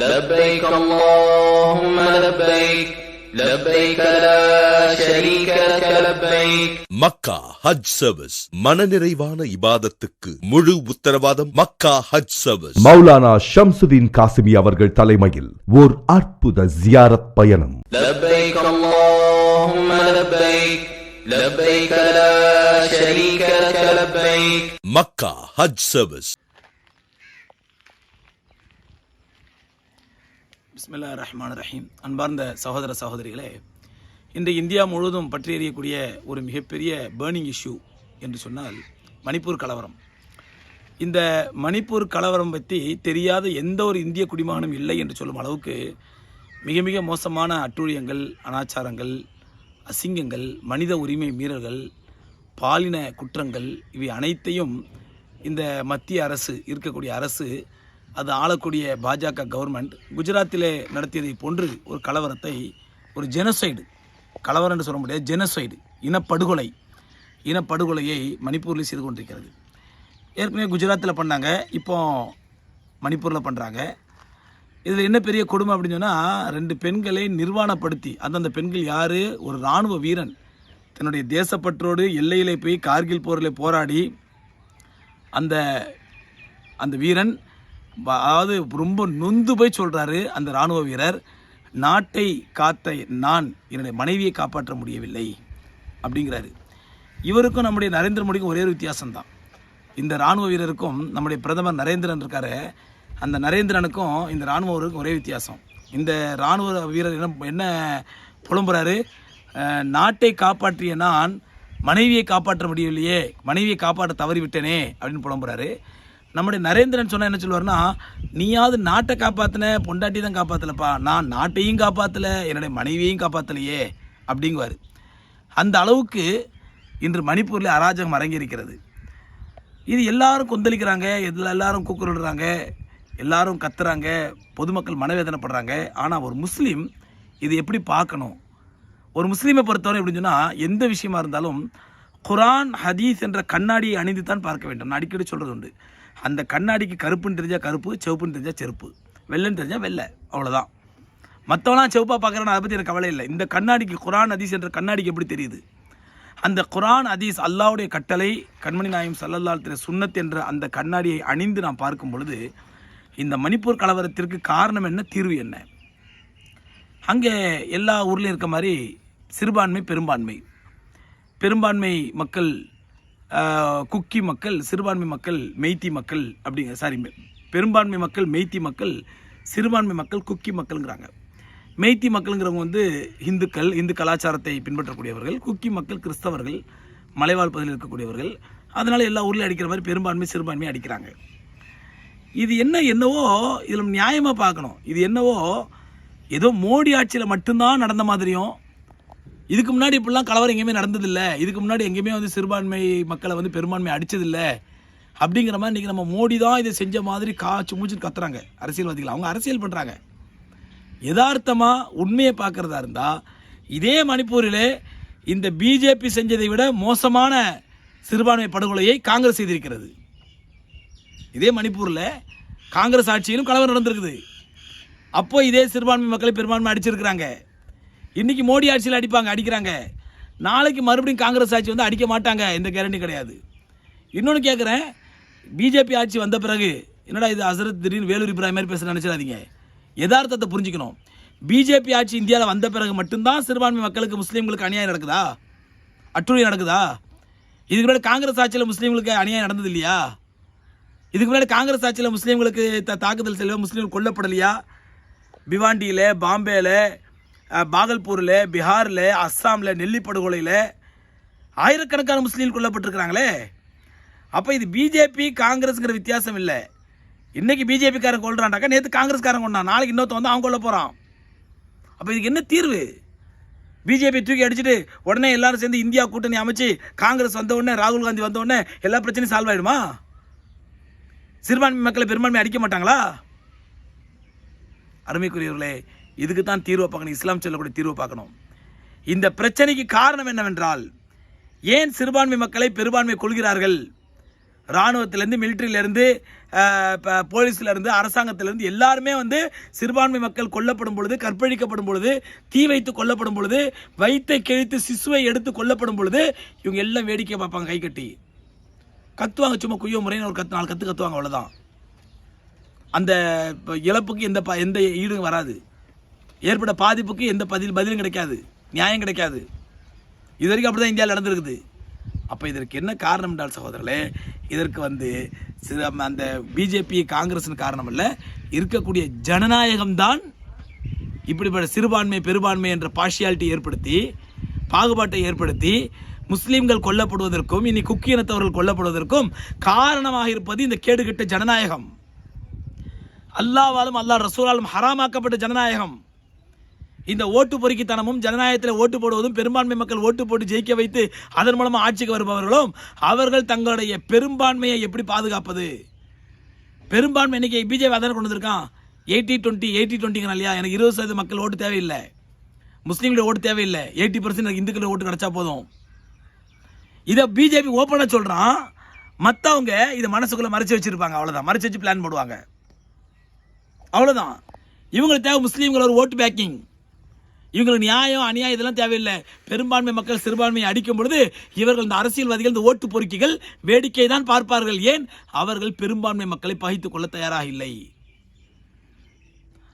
لبيك اللهم لبيك لبيك لا شريك لك لبيك மக்கா ஹஜ் service மனநிறைவான இபாதத்துக்கு முழு உத்தரவாதம் Mecca Hajj service Maulana Shamsuddin Qasimi அவர்கள் தலைமையில் ஓர் அற்புத ஜியாரத் பயணம் لبيك اللهم لبيك لبيك لا شريك لك لبيك மக்கா ஹஜ் சர்வீஸ் பிஸ்மில்லா ரஹ்மான் ரஹீம். அன்பார்ந்த சகோதர சகோதரிகளே இன்று இந்தியா முழுவதும் பற்றி எறியக்கூடிய ஒரு மிகப்பெரிய பேர்னிங் இஷ்யூ என்று சொன்னால் மணிப்பூர் கலவரம். இந்த மணிப்பூர் கலவரம் பற்றி தெரியாத எந்த ஒரு இந்திய குடிமகனும் இல்லை என்று சொல்லும் அளவுக்கு மிக மிக மோசமான அட்டூழியங்கள் அனாச்சாரங்கள் அசிங்கங்கள் மனித உரிமை மீறல்கள் பாலின குற்றங்கள் இவை அனைத்தையும் இந்த மத்திய அரசு இருக்கக்கூடிய அரசு அது ஆளக்கூடிய பாஜக கவர்மெண்ட் குஜராத்திலே நடத்தியதை போன்று ஒரு கலவரத்தை ஒரு ஜெனசைடு கலவரம் என்று சொல்ல முடியாது ஜெனசைடு இனப்படுகொலை இனப்படுகொலையை மணிப்பூரில் செய்து கொண்டிருக்கிறது. ஏற்கனவே குஜராத்தில் பண்ணாங்க இப்போ மணிப்பூரில் பண்ணுறாங்க இதில் என்ன பெரிய கொடுமை அப்படின்னு சொன்னால் ரெண்டு பெண்களை நிர்வாணப்படுத்தி அந்தந்த பெண்கள் யார்? ஒரு இராணுவ வீரன். தன்னுடைய தேசப்பற்றோடு எல்லையிலே போய் கார்கில் போரில் போராடி அந்த அந்த வீரன் அதாவது ரொம்ப நொந்து போய் சொல்கிறாரு அந்த இராணுவ வீரர் நாட்டை காத்த நான் என்னுடைய மனைவியை காப்பாற்ற முடியவில்லை அப்படிங்கிறாரு. இவருக்கும் நம்முடைய நரேந்திர மோடிக்கும் ஒரே ஒரு வித்தியாசம்தான். இந்த இராணுவ வீரருக்கும் நம்முடைய பிரதமர் நரேந்திரன் இருக்காரு. அந்த நரேந்திரனுக்கும் இந்த இராணுவ வீரருக்கும் ஒரே வித்தியாசம். இந்த இராணுவ வீரர் என்ன என்ன புலம்புறாரு? நாட்டை காப்பாற்றிய நான் மனைவியை காப்பாற்ற முடியவில்லையே மனைவியை காப்பாற்ற தவறிவிட்டேனே அப்படின்னு புலம்புறாரு. நம்முடைய நரேந்திரன் சொன்னால் என்ன சொல்லுவார்னா நீயாவது நாட்டை காப்பாற்றின பொண்டாட்டி தான் காப்பாற்றலப்பா நான் நாட்டையும் காப்பாற்றலை என்னுடைய மனைவியையும் காப்பாற்றலையே அப்படிங்குவார். அந்த அளவுக்கு இன்று மணிப்பூரில் அராஜகம் அரங்கியிருக்கிறது இது எல்லாரும் கொந்தளிக்கிறாங்க எல்லா எல்லாரும் கூக்குரடுறாங்க எல்லாரும் கத்துறாங்க பொதுமக்கள் மனவேதனைப்படுறாங்க. ஆனால் ஒரு முஸ்லீம் இது எப்படி பார்க்கணும்? ஒரு முஸ்லீமை பொறுத்தவரை எப்படின்னு சொன்னால் எந்த விஷயமா இருந்தாலும் குரான் ஹதீஸ் என்ற கண்ணாடியை அணிந்து தான் பார்க்க வேண்டும். நான் அடிக்கடி சொல்கிறது உண்டு. அந்த கண்ணாடிக்கு கருப்புன்னு தெரிஞ்சால் கருப்பு செவப்புன்னு தெரிஞ்சால் செருப்பு. வெள்ளைன்னு தெரிஞ்சால் வெள்ளை. அவ்வளோதான் மற்றவெல்லாம் செவப்பாக பார்க்குறேன்னு அதை பற்றி எனக்கு கவலை இல்லை. இந்த கண்ணாடிக்கு குரான் ஹதீஸ் என்ற கண்ணாடிக்கு எப்படி தெரியுது? அந்த குரான் ஹதீஸ் அல்லாவுடைய கட்டளை கண்மணி நாயம் சல்லல்லாத்திர திரு சுன்னத் என்ற அந்த கண்ணாடியை அணிந்து நான் பார்க்கும் பொழுது இந்த மணிப்பூர் கலவரத்திற்கு காரணம் என்ன தீர்வு என்ன? அங்கே எல்லா ஊர்லேயும் இருக்க மாதிரி சிறுபான்மை பெரும்பான்மை. பெரும்பான்மை மக்கள் குக்கி மக்கள் சிறுபான்மை மக்கள் மெய்த்தி மக்கள் அப்படிங்க சாரி பெரும்பான்மை மக்கள் மெய்த்தி மக்கள் சிறுபான்மை மக்கள் குக்கி மக்கள்ங்கிறாங்க. மெய்த்தி மக்களுங்கிறவங்க வந்து இந்துக்கள் இந்து கலாச்சாரத்தை பின்பற்றக்கூடியவர்கள் குக்கி மக்கள் கிறிஸ்தவர்கள் மலைவாழ் பகுதியில் இருக்கக்கூடியவர்கள் அதனால் எல்லா ஊர்லேயும் அடிக்கிற மாதிரி பெரும்பான்மை சிறுபான்மை அடிக்கிறாங்க. இது என்ன என்னவோ இதில் நியாயமாக பார்க்கணும். இது என்னவோ ஏதோ மோடி ஆட்சியில் மட்டும்தான் நடந்த மாதிரியும் இதுக்கு முன்னாடி இப்படிலாம் கலவரம் எங்கேயுமே நடந்ததில்ல. இதுக்கு முன்னாடி எங்கேயுமே வந்து சிறுபான்மை மக்களை வந்து பெரும்பான்மை அடிச்சதில்ல. அப்படிங்கிற மாதிரி இன்றைக்கி நம்ம மோடி தான் இதை செஞ்ச மாதிரி காய்ச்சி மூச்சு கத்துறாங்க அரசியல்வாதிகள். அவங்க அரசியல் பண்ணுறாங்க யதார்த்தமாக உண்மையை பார்க்குறதா இருந்தால் இதே மணிப்பூரில் இந்த பிஜேபி செஞ்சதை விட மோசமான சிறுபான்மை படுகொலையை காங்கிரஸ் செய்திருக்கிறது. இதே மணிப்பூரில் காங்கிரஸ் ஆட்சியிலும் கலவரம் நடந்திருக்குது. அப்போ இதே சிறுபான்மை மக்களை பெரும்பான்மை அடிச்சிருக்கிறாங்க. இன்றைக்கி மோடி ஆட்சியில் அடிப்பாங்க அடிக்கிறாங்க. நாளைக்கு மறுபடியும் காங்கிரஸ் ஆட்சி வந்து அடிக்க மாட்டாங்க எந்த கேரண்டி கிடையாது. இன்னொன்று கேட்குறேன் பிஜேபி ஆட்சி வந்த பிறகு என்னடா இது அசரத் திடீர்னு வேலூர் இப்ராஹிம் மாதிரி பேச நினச்சிடாதீங்க. யதார்த்தத்தை புரிஞ்சுக்கணும். பிஜேபி ஆட்சி இந்தியாவில் வந்த பிறகு மட்டும்தான் சிறுபான்மை மக்களுக்கு முஸ்லீம்களுக்கு அநியாயம் நடக்குதா? அட்டுழியம் நடக்குதா? இதுக்கு முன்னாடி காங்கிரஸ் ஆட்சியில் முஸ்லீம்களுக்கு அநியாயம் நடந்தது இல்லையா? இதுக்கு முன்னாடி காங்கிரஸ் ஆட்சியில் முஸ்லீம்களுக்கு த தாக்குதல் செல்வ முஸ்லீம்கள் கொல்லப்படலையா? பிவாண்டியில் பாம்பேயில் பாகல்பூரில் பீகாரில் அஸ்ஸாமில் நெல்லி படுகொலையில் ஆயிரக்கணக்கான முஸ்லீம் கொல்லப்பட்டிருக்கிறாங்களே. அப்போ இது பிஜேபி காங்கிரஸுங்கிற வித்தியாசம் இல்லை. இன்றைக்கி பிஜேபிக்காரன் கொள்றான்டாக்கா நேற்று காங்கிரஸ்காரன் கொண்டான் நாளைக்கு இன்னொருத்த வந்து அவன் கொல்ல போகிறான் அப்போ இதுக்கு என்ன தீர்வு? பிஜேபி தூக்கி அடிச்சுட்டு உடனே எல்லாரும் சேர்ந்து இந்தியா கூட்டணி அமைச்சு காங்கிரஸ் வந்த உடனே ராகுல் காந்தி வந்த உடனே எல்லா பிரச்சனையும் சால்வ் ஆயிடுமா? சிறுபான்மை மக்களை பெரும்பான்மை அடிக்க மாட்டாங்களா? அருமைக்குரியவர்களே இதுக்கு தான் தீர்வை பார்க்கணும். இஸ்லாம் சொல்லக்கூடிய தீர்வை பார்க்கணும். இந்த பிரச்சனைக்கு காரணம் என்னவென்றால் ஏன் சிறுபான்மை மக்களை பெரும்பான்மை கொள்கிறார்கள்? இராணுவத்திலேருந்து மிலிட்ரியிலேருந்து போலீஸ்லேருந்து அரசாங்கத்திலேருந்து எல்லாருமே வந்து சிறுபான்மை மக்கள் கொல்லப்படும் பொழுது கற்பழிக்கப்படும் பொழுது தீ வைத்து கொல்லப்படும் பொழுது வைத்தை கிழித்து சிசுவை எடுத்து கொல்லப்படும் பொழுது இவங்க எல்லாம் வேடிக்கை பார்ப்பாங்க கை கட்டி. கத்துவாங்க சும்மா குய்யோ முறைன்னு ஒரு கத்து நாலு கத்து கத்துவாங்க அவ்வளோதான் அந்த இழப்புக்கு எந்த ப- எந்த ஈடும் வராது. ஏற்பட்ட பாதிப்புக்கு எந்த பதில் பதிலும் கிடைக்காது. நியாயம் கிடைக்காது. இது வரைக்கும் அப்படி தான் இந்தியாவில் நடந்திருக்குது. அப்போ இதற்கு என்ன காரணம் என்றால் சகோதரர்களே இதற்கு வந்து சில அந்த பிஜேபி காங்கிரஸின் காரணம் அல்ல. இருக்கக்கூடிய ஜனநாயகம்தான் இப்படிப்பட்ட சிறுபான்மை பெரும்பான்மை என்ற பார்ஷியாலிட்டி ஏற்படுத்தி பாகுபாட்டை ஏற்படுத்தி முஸ்லீம்கள் கொல்லப்படுவதற்கும் இனி குக்கி இனத்தவர்கள் கொல்லப்படுவதற்கும் காரணமாக இருப்பது இந்த கேடுகட்ட ஜனநாயகம். அல்லாவாலும் அல்லாஹ் ரசூலாலும் ஹராமாக்கப்பட்ட ஜனநாயகம். இந்த ஓட்டு பொறுக்கித்தனமும் ஜனநாயகத்தில் ஓட்டு போடுவதும் பெரும்பான்மை மக்கள் ஓட்டு போட்டு ஜெயிக்க வைத்து அதன் மூலமாக ஆட்சிக்கு வருபவர்களும் அவர்கள் தங்களுடைய பெரும்பான்மையை எப்படி பாதுகாப்பது? பெரும்பான்மை இன்னைக்கு பிஜேபி அதான கொண்டு வந்திருக்கான். எயிட்டி டுவெண்ட்டி எயிட்டி டுவெண்ட்டிங்கிறான் இல்லையா? எனக்கு இருபது சதவீத மக்கள் ஓட்டு தேவையில்லை. முஸ்லீம்களுடைய ஓட்டு தேவையில்லை. எயிட்டி பர்சன்ட் எனக்கு இந்துக்களோட ஓட்டு கிடைச்சா போதும். இதை பிஜேபி ஓப்பனாக சொல்கிறான் மற்றவங்க இதை மனசுக்குள்ளே மறைச்சு வச்சுருப்பாங்க. அவ்வளோதான் மறைச்சி வச்சு பிளான் போடுவாங்க. அவ்வளோதான் இவங்களுக்கு தேவை முஸ்லீம்கள் ஒரு ஓட்டு பேக்கிங் இவங்களுக்கு நியாயம் அநியாயம் இதெல்லாம் தேவையில்லை. பெரும்பான்மை மக்கள் சிறுபான்மையை அடிக்கும் பொழுது இவர்கள் இந்த அரசியல்வாதிகள் இந்த ஓட்டு பொறுக்கிகள் வேடிக்கை தான் பார்ப்பார்கள். ஏன்? அவர்கள் பெரும்பான்மை மக்களை பகித்துக் கொள்ள தயாராக இல்லை.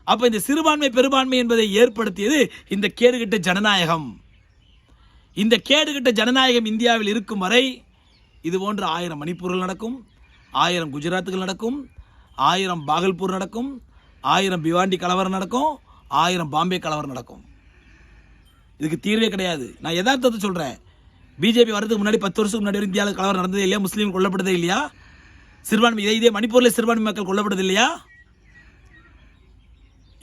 அப்ப இந்த சிறுபான்மை பெரும்பான்மை என்பதை ஏற்படுத்தியது இந்த கேடுகட்ட ஜனநாயகம். இந்த கேடுகட்ட ஜனநாயகம் இந்தியாவில் இருக்கும் வரை இது போன்ற ஆயிரம் மணிப்பூர்கள் நடக்கும் ஆயிரம் குஜராத்துகள் நடக்கும் ஆயிரம் பாகல்பூர் நடக்கும் ஆயிரம் பிவாண்டி கலவரம் நடக்கும் ஆயிரம் பாம்பே கலவரம் நடக்கும். இதுக்கு தீர்வே கிடையாது. நான் யதார்த்தத்தை சொல்கிறேன் பிஜேபி வரதுக்கு முன்னாடி பத்து வருஷத்துக்கு முன்னாடி இந்தியாவில் கலவரம் நடந்ததே இல்லையா? முஸ்லீம் கொல்லப்பட்டதே இல்லையா? சிறுபான்மை இதே இதே மணிப்பூரில் சிறுபான்மை மக்கள் கொல்லப்பட்டது இல்லையா?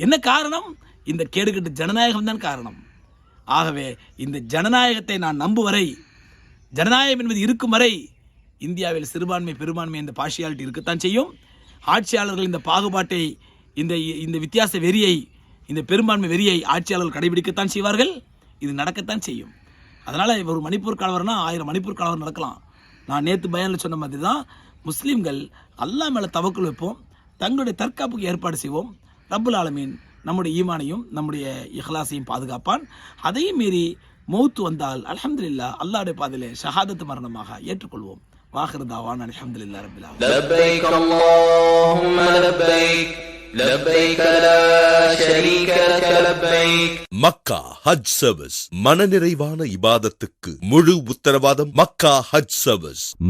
என்ன காரணம்? இந்த கேடுகட்டு ஜனநாயகம் தான் காரணம். ஆகவே இந்த ஜனநாயகத்தை நான் நம்பும் வரை ஜனநாயகம் என்பது இருக்கும் வரை இந்தியாவில் சிறுபான்மை பெரும்பான்மை இந்த பார்ஷியாலிட்டி இருக்கத்தான் செய்யும். ஆட்சியாளர்கள் இந்த பாகுபாட்டை இந்த இந்த வித்தியாச வெறியை இந்த பெரும்பான்மை வெறியை ஆட்சியாளர்கள் கடைபிடிக்கத்தான் செய்வார்கள். இது நடக்கத்தான் செய்யும். அதனால் ஒரு மணிப்பூர் கலவரம்னா ஆயிரம் மணிப்பூர் கலவரம் நடக்கலாம். நான் நேற்று பயனில் சொன்ன மாதிரி தான் முஸ்லீம்கள் அல்லாஹ் மேலே தவக்குள் வைப்போம். தங்களுடைய தற்காப்புக்கு ஏற்பாடு செய்வோம். ரப்புல் ஆலமீன் நம்முடைய ஈமானையும் நம்முடைய இஹ்லாசையும் பாதுகாப்பான். அதையும் மீறி மௌத்து வந்தால் அல்ஹம்துலில்லாஹ் அல்லாடைய பாதையிலே ஷஹாதத்து மரணமாக ஏற்றுக்கொள்வோம். வாஹிருதாவான் அல்ஹம்துலில்லாஹ் ரபில் மக்கா ஹஜ் சர்வீஸ். மனநிறைவான இபாதத்துக்கு முழு உத்தரவாதம் மக்கா ஹஜ் சர்வீஸ்.